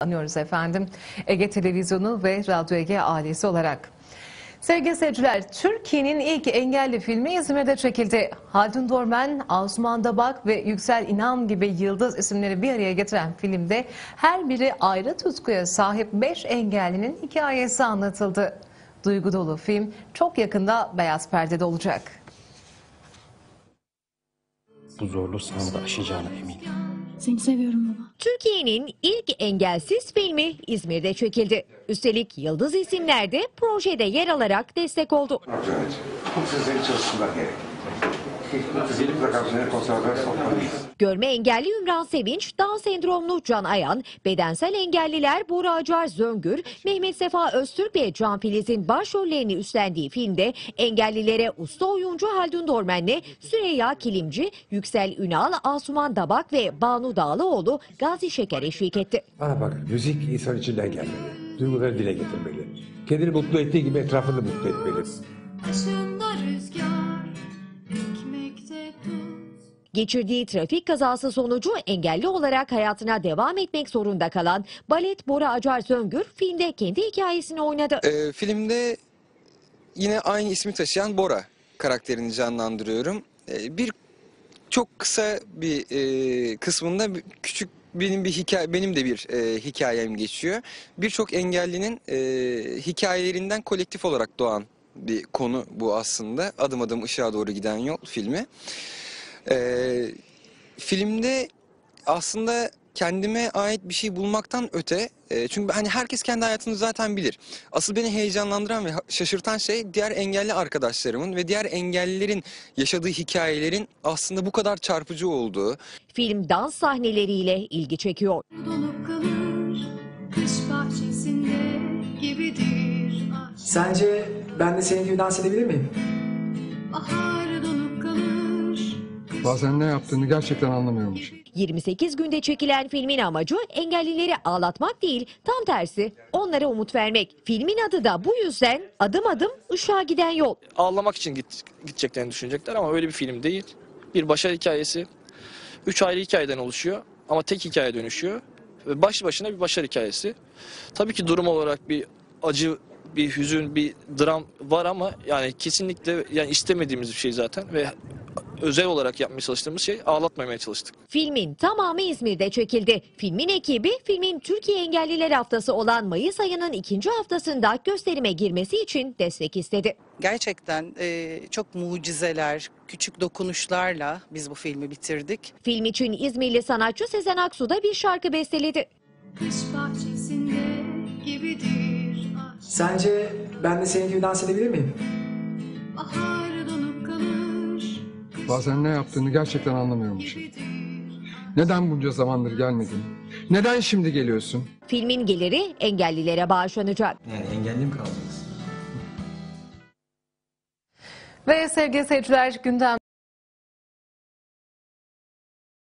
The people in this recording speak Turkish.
anıyoruz efendim. Ege Televizyonu ve Radyo Ege ailesi olarak. Sevgili seyirciler, Türkiye'nin ilk engelli filmi İzmir'de çekildi. Haldun Dormen, Asuman Dabak ve Yüksel İnan gibi yıldız isimleri bir araya getiren filmde her biri ayrı tutkuya sahip 5 engellinin hikayesi anlatıldı. Duygu dolu film çok yakında beyaz perdede olacak. Bu zorlu sınavı da aşacağına eminim. Seni seviyorum baba. Türkiye'nin ilk engelsiz filmi İzmir'de çekildi. Üstelik yıldız isimler de projede yer alarak destek oldu. Evet. Sizleri çalıştırmak Görme engelli Ümran Sevinç, Down sendromlu Can Ayan, bedensel engelliler Bora Acar Zöngür, Mehmet Sefa Öztürk ve Can Filiz'in başrollerini üstlendiği filmde engellilere usta oyuncu Haldun Dormen'le Süreyya Kilimci, Yüksel Ünal, Asuman Dabak ve Banu Dağlıoğlu Gazi Şeker eşlik etti. Bana bak, müzik insan içinden gelmeli. Duyguları dile getirmeli. Kendini mutlu ettiği gibi etrafını mutlu etmeli. Geçirdiği trafik kazası sonucu engelli olarak hayatına devam etmek zorunda kalan balet Bora Acar Zöngür filmde kendi hikayesini oynadı. Ee, filmde yine aynı ismi taşıyan Bora karakterini canlandırıyorum. Ee, bir çok kısa bir e, kısmında küçük benim bir hikaye benim de bir e, hikayem geçiyor. Birçok engellinin e, hikayelerinden kolektif olarak doğan bir konu bu aslında. Adım adım ışığa doğru giden yol filmi. Ee, filmde aslında kendime ait bir şey bulmaktan öte e, çünkü hani herkes kendi hayatını zaten bilir. Asıl beni heyecanlandıran ve şaşırtan şey diğer engelli arkadaşlarımın ve diğer engellilerin yaşadığı hikayelerin aslında bu kadar çarpıcı olduğu. Film dans sahneleriyle ilgi çekiyor. Donup kalır, kış bahçesinde gibidir aşk. Sence ben de senin gibi dans edebilir miyim? Bahar Bazen ne yaptığını gerçekten anlamıyormuş. 28 günde çekilen filmin amacı engellileri ağlatmak değil, tam tersi onlara umut vermek. Filmin adı da bu yüzden adım adım ışığa giden yol. ağlamak için git, gideceklerini düşünecekler ama öyle bir film değil. Bir başarı hikayesi. Üç ayrı hikayeden oluşuyor ama tek hikaye dönüşüyor. Ve baş başına bir başarı hikayesi. Tabii ki durum olarak bir acı, bir hüzün, bir dram var ama yani kesinlikle yani istemediğimiz bir şey zaten ve özel olarak yapmaya çalıştığımız şey ağlatmamaya çalıştık. Filmin tamamı İzmir'de çekildi. Filmin ekibi filmin Türkiye Engelliler Haftası olan Mayıs ayının ikinci haftasında gösterime girmesi için destek istedi. Gerçekten e, çok mucizeler, küçük dokunuşlarla biz bu filmi bitirdik. Film için İzmirli sanatçı Sezen Aksu da bir şarkı besteledi. kış bahçesinde gibidir. Sence ben de senin gibi dans edebilir miyim? Bahar Bazen ne yaptığını gerçekten anlamıyormuş. Neden bunca zamandır gelmedin? Neden şimdi geliyorsun? Filmin geliri engellilere bağışlanacak. Yani engelli mi kaldınız? Ve sevgili seyirciler gündem